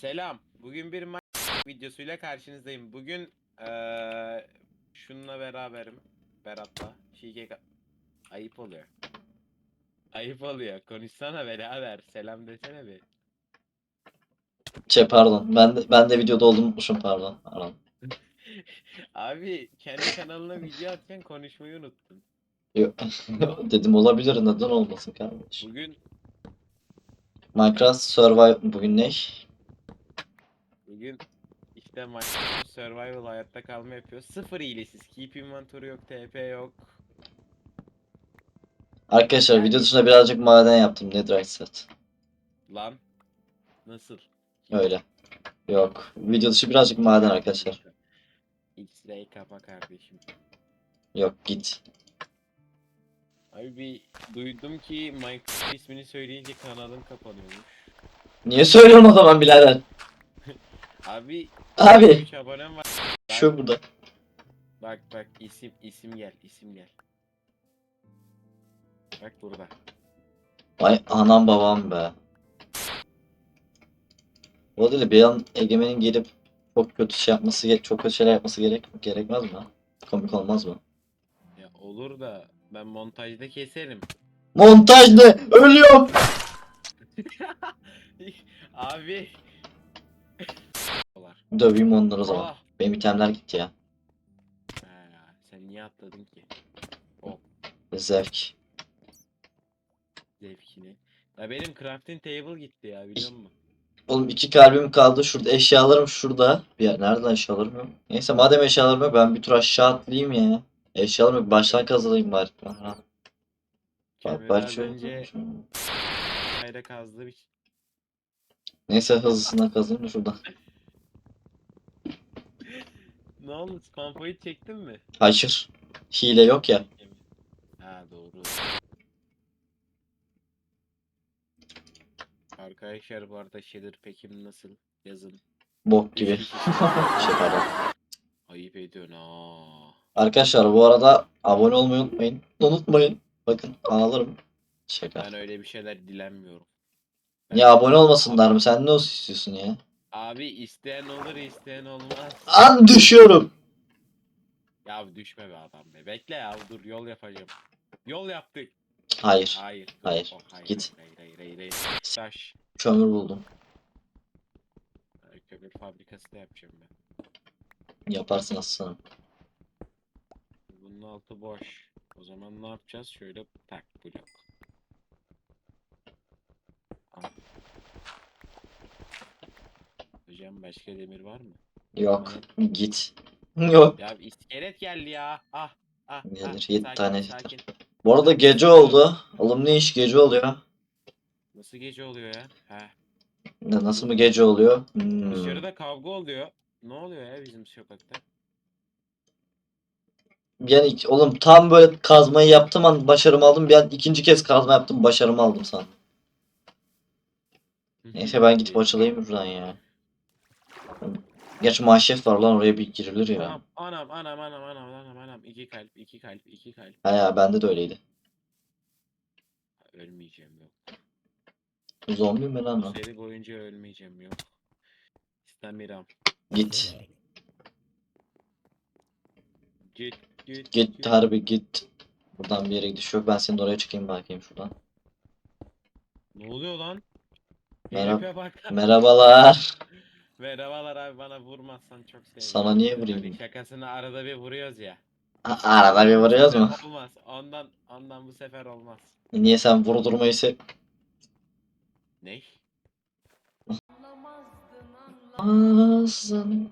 Selam. Bugün bir Minecraft videosuyla karşınızdayım. Bugün eee şununla beraberim. Berat'la. Şike Ayıp oluyor. Ayıp oluyor. Konuşsana beraber. Selam desene bir. Şey pardon. Ben de, ben de videoda olduğumu unutmuşum pardon. Pardon. Abi kendi kanalına video atken konuşmayı unuttun. Yok. Dedim olabilir neden olmasın kardeşim. Bugün Minecraft Survive bugün ne? Bugün işte Minecraft Survival hayatta kalma yapıyor. Sıfır hilesiz. Keep inventory yok, TP yok. Arkadaşlar video dışında birazcık maden yaptım. Netherite set. Lan. Nasıl? Öyle. Yok. Video dışı birazcık maden arkadaşlar. X-ray kapa kardeşim. Yok git. Abi bir duydum ki Minecraft ismini söyleyince kanalın kapanıyormuş. Niye söylüyorsun o zaman birader? Abi Abi. 3 abonem var. Şu burada. Bak bak isim isim gel isim gel. Bak burada. Vay anam babam be. O değil bir an Egemen'in gelip çok kötü şey yapması, ge- çok kötü şeyler yapması gerek gerekmez mi? Komik olmaz mı? Ya olur da ben montajda keserim. Montaj ne? Ölüyorum. Abi. Döveyim onları o zaman. Ah. Benim itemler gitti ya. Ha, sen niye atladın ki? Zevk. Zevkini. Ya benim crafting table gitti ya biliyor musun? Oğlum iki kalbim kaldı. Şurada eşyalarım şurada. Bir yer. Nereden eşyalarım yok? Neyse madem eşyalarım yok ben bir tur aşağı atlayayım ya. Eşyalarım yok. Baştan kazılayım bari. Aha. Bak şu. bence Kayda kazdı bir Neyse hızlısına kazayım da şuradan. Ne oldu? Spam point çektin mi? Hayır. Hile yok ya. Ha doğru. Arkadaşlar bu arada Shader Pekim nasıl? Yazın. Bok gibi. Şey pardon. Ayıp ediyorsun aa. Arkadaşlar bu arada abone olmayı unutmayın. Unutmayın. Bakın ağlarım. Şaka. Ben öyle bir şeyler dilenmiyorum. Ya abone olmasınlar mı? Sen ne olsun istiyorsun ya? Abi isteyen olur isteyen olmaz. An düşüyorum. Ya düşme be adam be. Bekle ya dur yol yapacağım. Yol yaptık. Hayır. Hayır. dur. Hayır, git. Hayır hayır hayır. hayır. Taş. Kömür buldum. Kömür fabrikası da yapacağım ben. Yaparsın aslanım. Bunun altı boş. O zaman ne yapacağız? Şöyle tak blok. Al. Hocam başka demir var mı? Yok. Git. Yok. Ya iskelet geldi ya. Ah. Ah. Gelir, ah. yedi Sakin, tane yeter. sakin. Bu arada gece oldu. Oğlum ne iş gece oluyor? Nasıl gece oluyor ya? Heh. Ne- Nasıl mı gece oluyor? Hmm. Dışarıda kavga oluyor. Ne oluyor ya bizim sokakta? Bir an ik- oğlum tam böyle kazmayı yaptım an başarımı aldım. Bir an ikinci kez kazma yaptım başarımı aldım sandım. Neyse ben gidip açılayım buradan ya. Gerçi manşet var lan oraya bir girilir ya. Anam anam anam anam anam anam anam. İki kalp iki kalp iki kalp. Ha ya bende de öyleydi. Ölmeyeceğim yok. Zombi mi lan o? seri boyunca ölmeyeceğim yok. İstemiyorum. Git. Git git Git harbi git. Buradan bir yere gidiş yok. Ben senin oraya çıkayım bakayım şuradan. Ne oluyor lan? Merhaba. Merhabalar. Merhabalar abi bana vurmazsan çok sevinirim. Sana niye vurayım? Hani şakasını arada bir vuruyoruz ya. A- Arada bir vuruyoruz mu? Olmaz. Ondan ondan bu sefer olmaz. Niye sen vurdurmayı sev... Ne? Ağzın.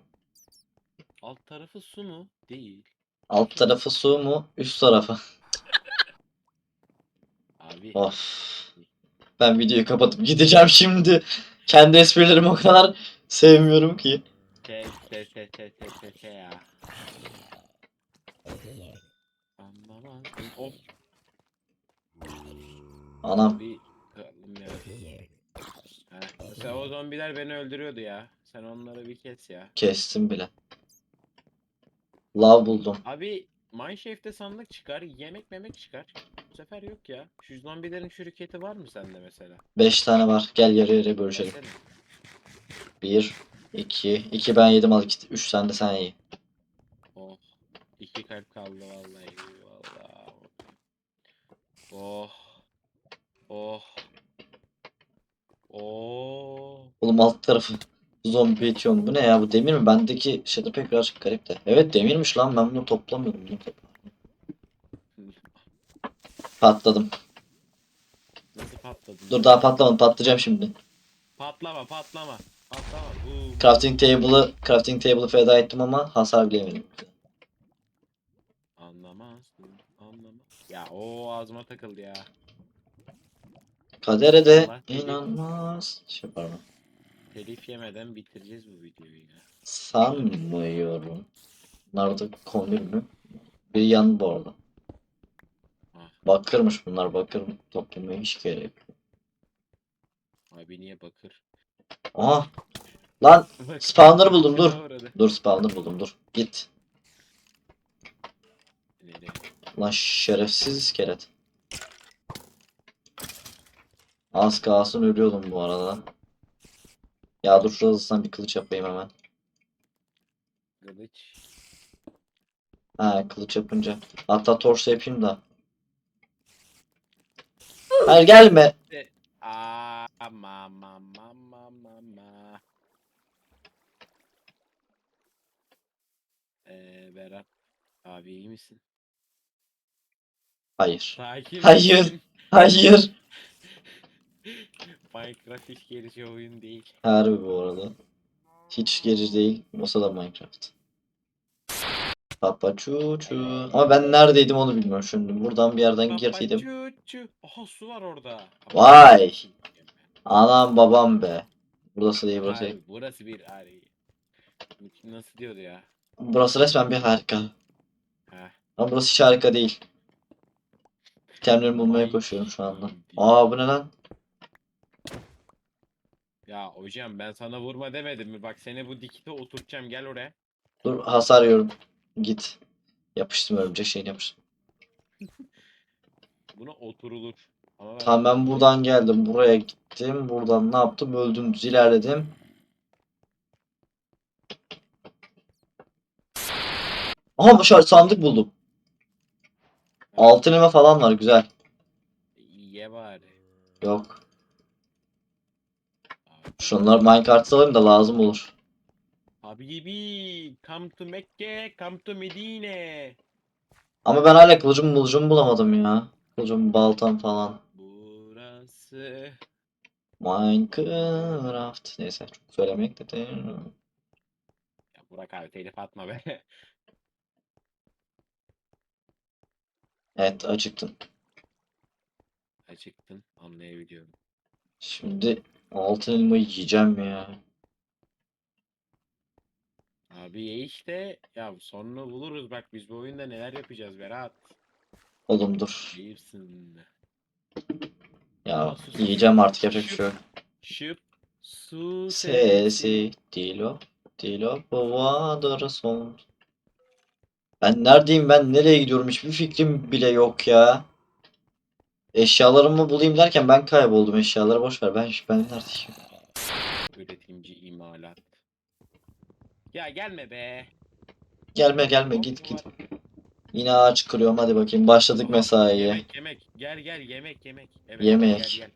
Alt tarafı su mu? Değil. Alt tarafı su mu? Üst tarafı. Abi. Of. Ben videoyu kapatıp gideceğim şimdi. Kendi esprilerimi o kadar sevmiyorum ki. Te te te te te te te ya. Anlamazdım. Of. Anam. Bir Mesela o zombiler beni öldürüyordu ya. Sen onları bir kes ya. Kestim bile. Lav buldum. Abi Mineshaft'te sandık çıkar, yemek memek çıkar. Bu sefer yok ya. Şu zombilerin şirketi var mı sende mesela? 5 tane var. Gel yarı yarıya bölüşelim. Versene. 1 2 2 ben yedim al 2 3 tane de sen ye. Oh. İki kalp kaldı vallahi. Vallahi. Oh. Oh. Oh. Oğlum alt tarafı zombi etiyorum. Bu ne ya? Bu demir mi? Bendeki shader pek birazcık garip de. Evet demirmiş lan ben bunu toplamıyorum. Bunu Patladım. Nasıl patladın? Dur daha patlamadım. Patlayacağım şimdi. Patlama patlama. Crafting table'ı crafting table'ı feda ettim ama hasar bile yemedim. Anlamazsın. Anlamaz. Ya o ağzıma takıldı ya. Kadere de Allah bilir. inanmaz. Şey pardon. Telif yemeden bitireceğiz bu videoyu ya. Sanmıyorum. Bunlar da konur mu? Bir yan bu arada. Ah. Bakırmış bunlar bakır toplamaya hiç gerek yok. Abi niye bakır? Aha! Lan! Spawner buldum, dur. Dur spawner buldum dur. Git. Lan şerefsiz iskelet. Az kalsın ölüyordum bu arada. Ya dur şurada hızlıdan bir kılıç yapayım hemen. Kılıç. Ha kılıç yapınca. Hatta torso yapayım da. Hayır gelme. Aa, ma ma ma ma ma ma. Ee, Berat. Abi iyi misin? Hayır. Sakin Hayır. misin? Hayır. Minecraft hiç gerici oyun değil. Harbi bu arada. Hiç gerici değil. Olsa da Minecraft. Papa çu çu. Ama ben neredeydim onu bilmiyorum şimdi. Buradan bir yerden girdiydim. Çu. Aha su var orada. Vay. Anam babam be. Burası değil burası değil. Abi, burası bir ari. Nasıl diyordu ya? Burası resmen bir harika. Heh. Ama burası hiç harika değil. Kendimi bulmaya koşuyorum şu anda. Aa bu ne lan? Ya hocam ben sana vurma demedim mi? Bak seni bu dikite oturtacağım gel oraya. Dur hasar yiyorum. Git. Yapıştım örümcek şeyini yapıştım. Buna oturulur. Tamam ben buradan geldim. Buraya gittim. Buradan ne yaptım? Öldüm. Düz ilerledim. Aha şa- sandık buldum. Altın elma falan var. Güzel. Ye bari. Yok. Şunları minecart'a alayım da lazım olur. Habibi, come to Mekke, come to Medine. Ama ben hala kılıcımı bulucumu bulamadım ya. Kılıcım baltam falan. Burası. Minecraft. Neyse çok söylemek de değil. Ya Burak abi telif atma be. Evet acıktım. Acıktın anlayabiliyorum. Şimdi altın elmayı yiyeceğim ya. Abi ye işte. Ya sonra buluruz bak biz bu oyunda neler yapacağız Berat. Oğlum dur. Bilirsin. Ya yiyeceğim artık yapacak bir şey yok. Şıp. Su Sesi dilo dilo boğadır son. Ben neredeyim ben nereye gidiyorum hiçbir fikrim bile yok ya. Eşyalarımı bulayım derken ben kayboldum eşyaları boş ver ben ben neredeyim? Üretimci imalat. Ya gelme be. Gelme gelme git git. Yine ağaç kırıyorum hadi bakayım başladık mesaiye. Yemek yemek. Gel gel yemek yemek. Evet, Yemek. Gel,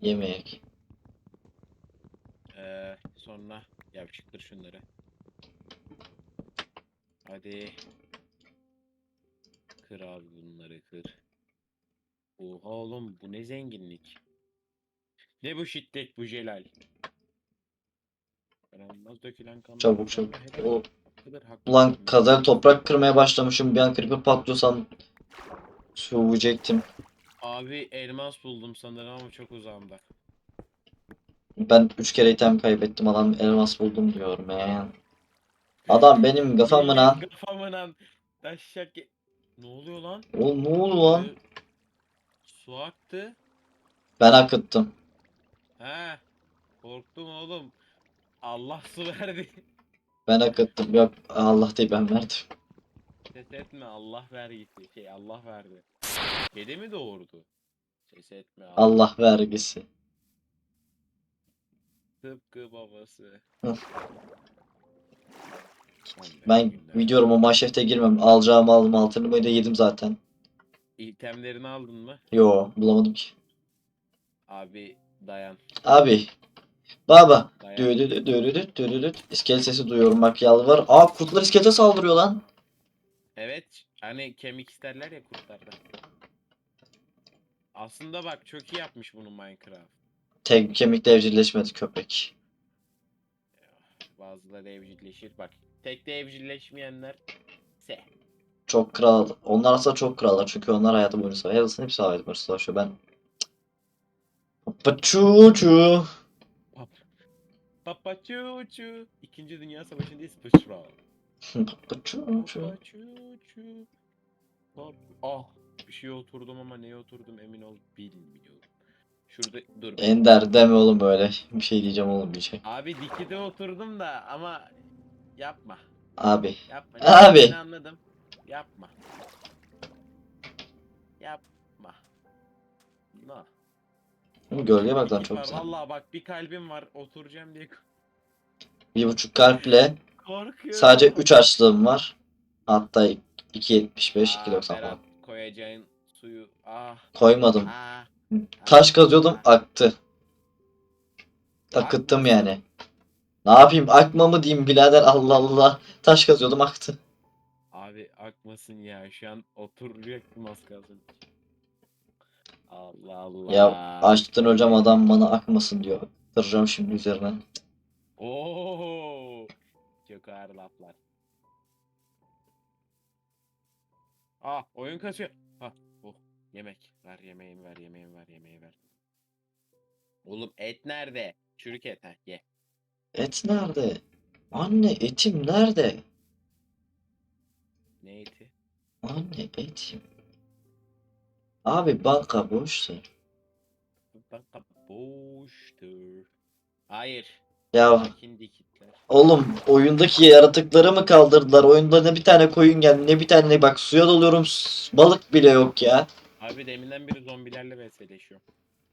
Yemek. gel. Ee, sonra ya çıktır şunları. Hadi. Kır abi bunları kır. Oha oğlum bu ne zenginlik. Ne bu şiddet bu dökülen kanlar Çabuk çabuk. O. ulan kadar toprak kırmaya başlamışım bir an creeper patlıyorsam söyleyecektim. Abi elmas buldum sanırım ama çok uzağımda. Ben 3 kere item kaybettim adam elmas buldum diyor man. Adam benim kafamın lan. Kafamın Taşak. ye- Ne oluyor lan? Oğlum ne oldu lan? Ee, Su aktı. Ben akıttım. He. Korktum oğlum. Allah su verdi. Ben akıttım. Yok Allah değil ben verdim. Ses etme Allah ver gitti. Şey Allah verdi. Kedi mi doğurdu? Ses etme Allah vergisi. Tıpkı babası. Ben günler. videomu maşefte girmem. Alacağım aldım altını da yedim zaten. İtemlerini aldın mı? Yo bulamadım ki. Abi dayan. Abi. Baba. Dürüdüt dürüdüt dürüdüt. İskelet sesi duyuyorum bak yalvar. Aa kurtlar iskelete saldırıyor lan. Evet. Hani kemik isterler ya kurtlarda. Aslında bak çok iyi yapmış bunu Minecraft. Tek kemikle evcilleşmedi köpek. Bazıları evcilleşir. Bak tekte evcilleşmeyenler se. Çok kral. Onlar aslında çok krallar çünkü onlar hayatı boyunca savaşıyor. Hepsi hayatı boyunca savaşıyor. Ben Paçuçu. Pap. Papa çu. İkinci Dünya Savaşı'ndayız. Pışra. Papa. Pap. Ah. Bir şeye oturdum ama neye oturdum emin ol bilmiyorum. Şurada dur. Ender deme oğlum böyle. Bir şey diyeceğim oğlum bir şey. Abi dikide oturdum da ama yapma. Abi. Yapma. Abi. Anladım. Yapma. Yapma. No. Bu gölgeye bak lan çok güzel. Vallahi bak bir kalbim var oturacağım diye Bir buçuk kalple korkuyorum. sadece 3 açlığım var. Hatta 2.75, Aa, 2.90 Berat, falan. koyacağın suyu. Ah. Koymadım. Ah. Taş kazıyordum aktı. Akıttım yani. Ne yapayım akma mı diyeyim birader Allah Allah. Taş kazıyordum aktı. Abi akmasın ya şu an oturacaktım az kalsın. Allah Allah. Ya açlıktan öleceğim adam bana akmasın diyor. Kıracağım şimdi üzerine. Oo. Çok ağır laflar. Ah oyun kaçıyor. Ha oh yemek. Ver yemeğimi ver yemeğimi ver yemeği ver. Oğlum et nerede? Çürük et ha ye. Et nerede? Anne etim nerede? Ne eti? Anne etim. Abi banka boştu. Bak boştur. Hayır. Ya oğlum oyundaki yaratıkları mı kaldırdılar? Oyunda ne bir tane koyun geldi ne bir tane bak suya dalıyorum s- balık bile yok ya. Abi deminden beri zombilerle vsleşiyor.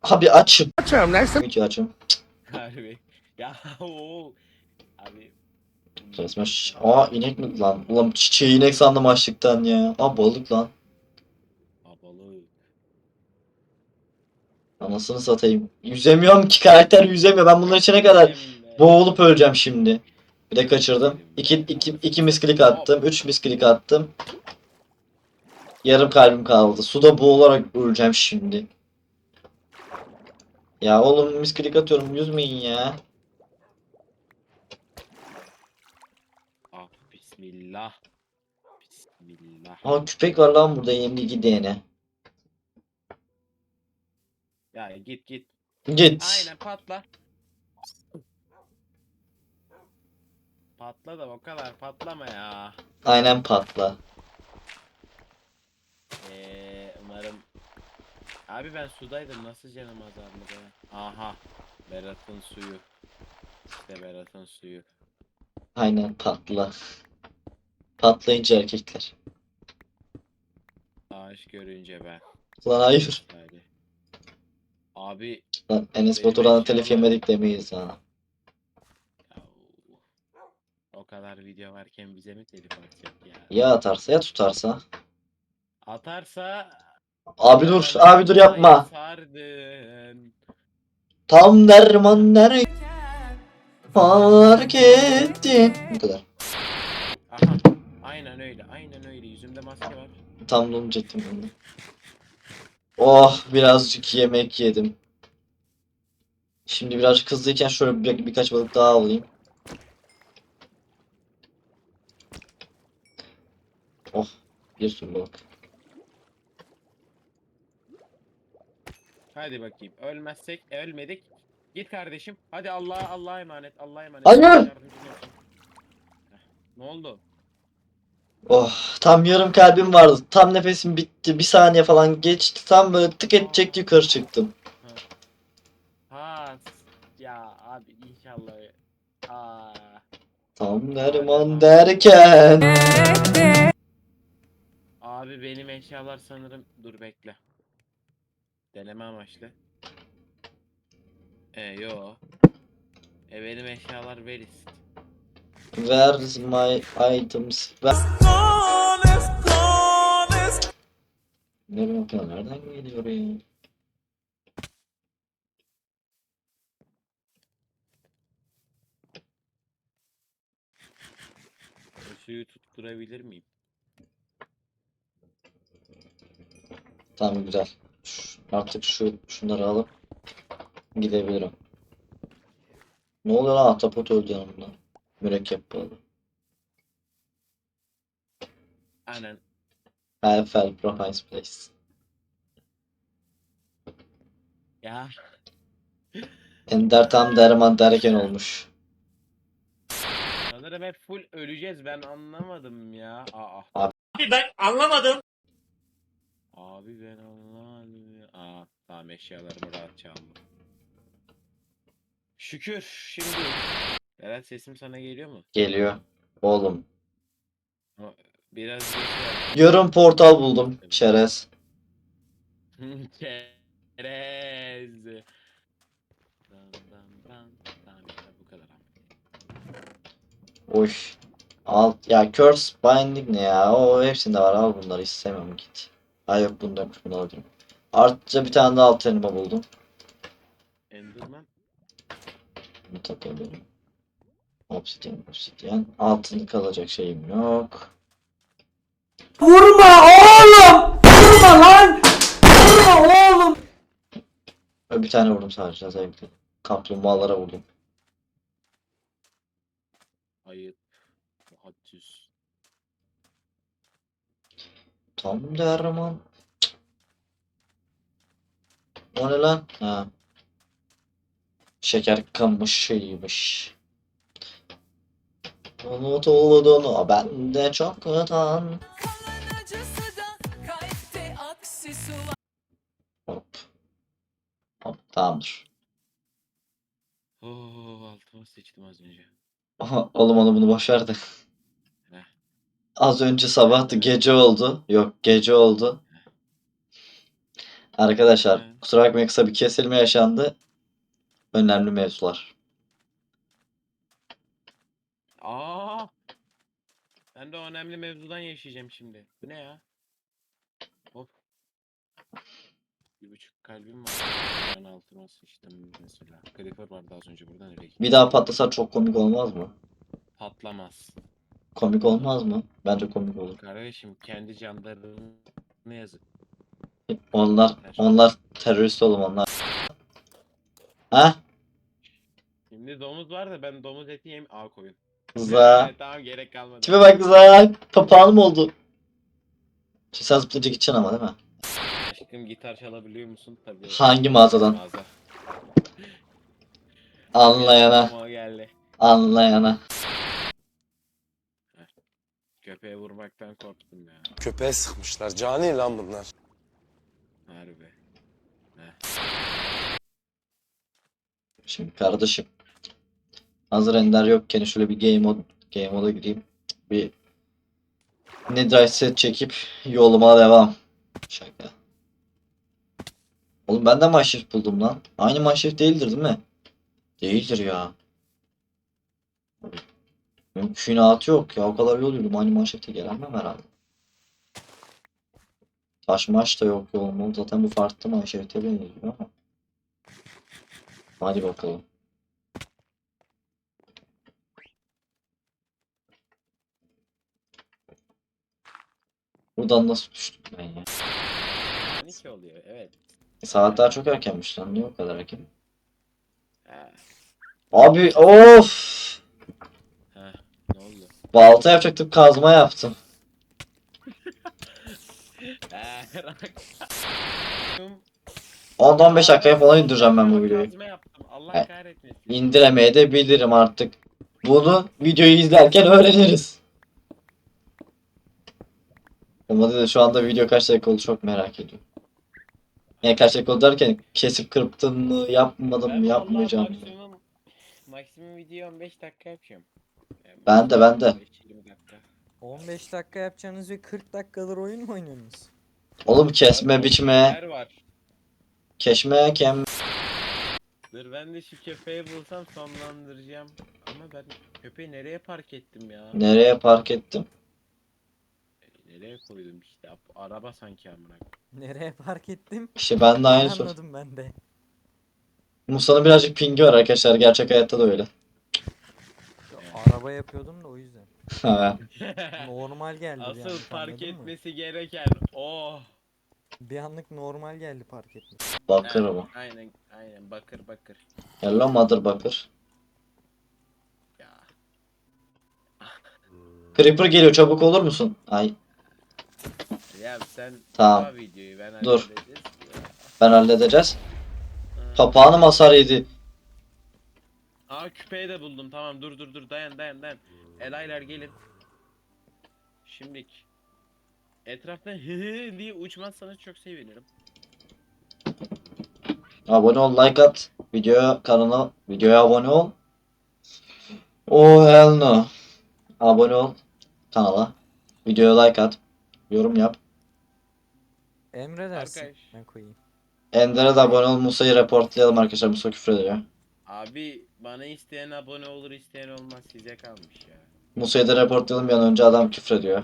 Abi açım. Açım neyse. Hiç açım. Harbi. Ya o. Abi. Resmen ş- Aa inek mi lan? Ulan çiçeği inek sandım açlıktan ya. Aa balık lan. Anasını satayım. Yüzemiyorum ki karakter yüzemiyor. Ben bunların içine kadar boğulup öleceğim şimdi. Bir de kaçırdım. İki, iki, iki misklik attım. Üç misklik attım. Yarım kalbim kaldı. Suda boğularak öleceğim şimdi. Ya oğlum misklik atıyorum. Yüzmeyin ya. Ah bismillah. Bismillah. Aa köpek var lan burada yemli gidene. Ya git git. Git. Aynen patla. Patla da o kadar patlama ya. Aynen patla. Ee, umarım. Abi ben sudaydım nasıl canım azaldı be? Aha. Berat'ın suyu. İşte Berat'ın suyu. Aynen patla. Patlayınca erkekler. Ağaç görünce ben. Lan hayır. Yani. Abi Lan Enes Batur'dan telif yemedik demeyiz ha. o kadar video varken bize mi telif atacak ya? Ya atarsa ya tutarsa. Atarsa Abi dur, abi dur yapma. Sardın. Tam derman der fark ettim. Bu kadar. Aha. Aynen öyle. Aynen öyle. Yüzümde maske var. Tam diyecektim ben de. Oh birazcık yemek yedim. Şimdi birazcık hızlıyken şöyle bir, birkaç balık daha alayım. Oh bir sürü balık. Hadi bakayım. Ölmezsek ölmedik. Git kardeşim. Hadi Allah'a Allah'a emanet. Allah'a emanet. Hayır! Yardımcın olsun. Ne oldu? Oh tam yarım kalbim vardı. Tam nefesim bitti. Bir saniye falan geçti. Tam böyle tık edecekti yukarı çıktım. Ha ya abi inşallah. Aa. Tam derman derken. Abi benim eşyalar sanırım dur bekle. Deneme amaçlı. E yo. E benim eşyalar veris. Where's my items? Ver... Nereye bakıyor? Nereden geliyor ya? Suyu tutturabilir miyim? Tamam güzel. Artık şu şunları alıp gidebilirim. Ne oluyor lan ahtapot öldü yanımda. Mürekkep bağlı. Anan. I fell from high place. Ya. Ender tam derman derken olmuş. Sanırım hep full öleceğiz ben anlamadım ya. Aa. Abi ben anlamadım. Abi ben anlamadım ya. Aa tamam eşyalarımı rahatça aldım. Şükür şimdi. Berat sesim sana geliyor mu? Geliyor. Oğlum. Biraz geç. Yarım portal buldum. Çerez. Çerez. Tamam işte bu kadar. Oy. Al ya Curse Binding ne ya? O hepsinde var. Al bunları istemem git. Ha yok bunda yokmuş bunu alırım. Artıca bir tane daha alt buldum. Enderman. Bunu takabilirim. Obsidian, obsidian. Altın kalacak şeyim yok. Vurma oğlum! Vurma lan! Vurma oğlum! Bir tane vurdum sadece zevkli. Kaplumbağalara vurdum. Ayıp. Haddüz. Tam derman. O ne lan? Ha. Şeker kamışıymış. Unutulduğunu ben de çoktan. Hop. Hop tamamdır. Oo altıma sıçtım az önce. Aha, oğlum onu bunu boş. Az önce sabahtı gece oldu. Yok gece oldu. Arkadaşlar kusura bakmayın kısa bir kesilme yaşandı. Önemli mevzular. Aa! Ben de o önemli mevzudan yaşayacağım şimdi. Bu ne ya? Hop. Bir buçuk kalbim var. Ben altıma sıçtım mesela. Creeper vardı az önce burada nereye gitti? Bir daha patlasa çok komik olmaz mı? Patlamaz. Komik olmaz mı? Bence komik olur. Kardeşim kendi canlarını yazık. Onlar onlar terörist oğlum onlar. Ha? Şimdi domuz var da ben domuz eti yem Aa koyun. Za. Tamam gerek kalmadı. Tipe bak za. Papağanım oldu. Şimdi sen zıplayınca gideceksin ama değil mi? Aşkım gitar çalabiliyor musun? Tabii. Hangi mağazadan? Mağaza. Anlayana. Geldi. Anlayana. Köpeğe vurmaktan korktum ya. Köpeğe sıkmışlar. Cani lan bunlar. Harbi. Şimdi kardeşim. Hazır Ender yokken şöyle bir game mode game mode'a gireyim. Bir Netherite set çekip yoluma devam. Şaka. Oğlum ben de Mineshaft buldum lan. Aynı Mineshaft değildir değil mi? Değildir ya. Mümkünatı yok ya. O kadar yol yürüdüm. Aynı Mineshaft'e gelemem herhalde. Taş maç da yok yolum. Zaten bu farklı Mineshaft'e benziyor ama. Hadi bakalım. Buradan nasıl düştüm ben ya? 12 oluyor evet. Saat daha çok erkenmiş lan. Niye o kadar erken? Ha, Abi of! ha, ne oldu? Balta yapacaktım kazma yaptım. Ha, rak- 10-15 dakikaya falan indireceğim ben bu videoyu. Kazma yaptım. Allah Evet. kahretmesin. İndiremeye de bilirim artık. Bunu videoyu izlerken öğreniriz. Ama de şu anda video kaç dakika oldu çok merak ediyorum. Yani kaç dakika oldu derken kesip kırptın mı yapmadım mı yapmayacağım mı? Maksimum, maksimum video 15 dakika yapıyorum. Yani Ben de, ben de. 15-20 dakika. 15 dakika yapacağınız ve 40 dakikadır oyun mu oynuyorsunuz? Oğlum kesme biçme Neler var? keşme kem Dur ben de şu köpeği bulsam sonlandıracağım. Ama ben köpeği nereye park ettim ya? Nereye park ettim? Nereye koydum işte? Araba sanki amına. Nereye park ettim? İşte ben de aynı soru. Anladım ben de. Musa'nın birazcık pingi var arkadaşlar. Gerçek hayatta da öyle. Araba yapıyordum da o yüzden. Ha. Normal geldi bir Asıl anlık, park anladın mı? etmesi gereken oh. Bir anlık normal geldi park etmesi. Bakır bu. Aynen aynen bakır bakır. Hello mother bakır. Ya. Creeper geliyor çabuk olur musun? Ay Ya sen Tamam. videoyu ben Dur. hallederiz ya. ben halledeceğiz. Ha. Papağanım hasar yedi. Aa küpeyi de buldum tamam dur dur dur dayan dayan dayan. Elaylar gelin. Şimdik. Etraftan hı hı diye uçmazsanız çok sevinirim. Abone ol, like at. Videoya kanala videoya abone ol. Oh hell no. Abone ol kanala. Videoya like at. Yorum yap. Emredersin. Arkadaş. Ben koyayım. Ender'e de abone ol. Musa'yı reportlayalım arkadaşlar. Musa küfür ediyor. Abi bana isteyen abone olur isteyen olmaz size kalmış ya. Musa'yı da reportlayalım bir an önce adam küfür ediyor.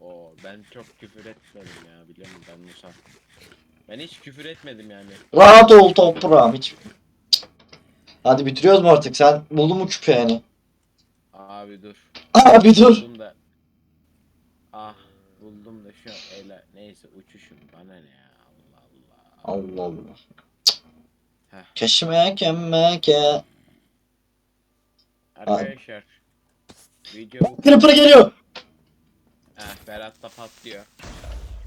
Oo ben çok küfür etmedim ya biliyor musun ben Musa. Ben hiç küfür etmedim yani. Rahat ol toprağım hiç. Hadi bitiriyoruz mu artık? Sen buldun mu küpeğini? Abi dur. Abi dur. Buldum da. Ah buldum da şu an ele neyse uçuşum bana ne ya Allah Allah. Allah Allah. Heh. Keşme kemmeke. Arkadaşlar. Video Creeper geliyor. Heh Berat da patlıyor.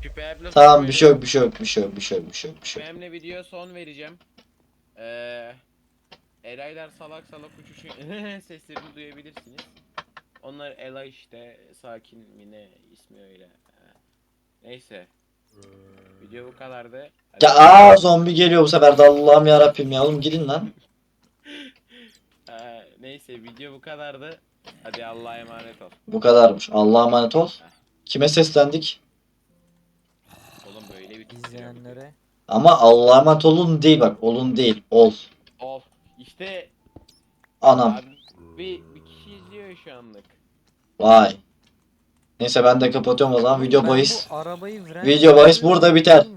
Küpeğimle Tamam bir şey yok bir şey yok bir şey yok bir şey yok bir şey yok bir şey yok. Küpeğimle videoya son vereceğim. Eee Elaylar salak salak uçuşun seslerini duyabilirsiniz. Onlar Elay işte sakin mi ne ismi öyle. Neyse. Video bu kadardı. Hadi- Ya aa zombi geliyor bu sefer de Allah'ım yarabbim ya oğlum gidin lan. Ee, neyse video bu kadardı. Hadi Allah'a emanet ol. Bu kadarmış. Allah'a emanet ol. Kime seslendik? Oğlum böyle bir. İzleyenlere. Ama Allah'a emanet olun değil bak. Olun değil. Ol. Of. İşte Anam. abi bir, bir kişi izliyor şu anlık. Vay. Neyse ben de kapatıyorum o zaman. Video bahis. Video bahis burada biter.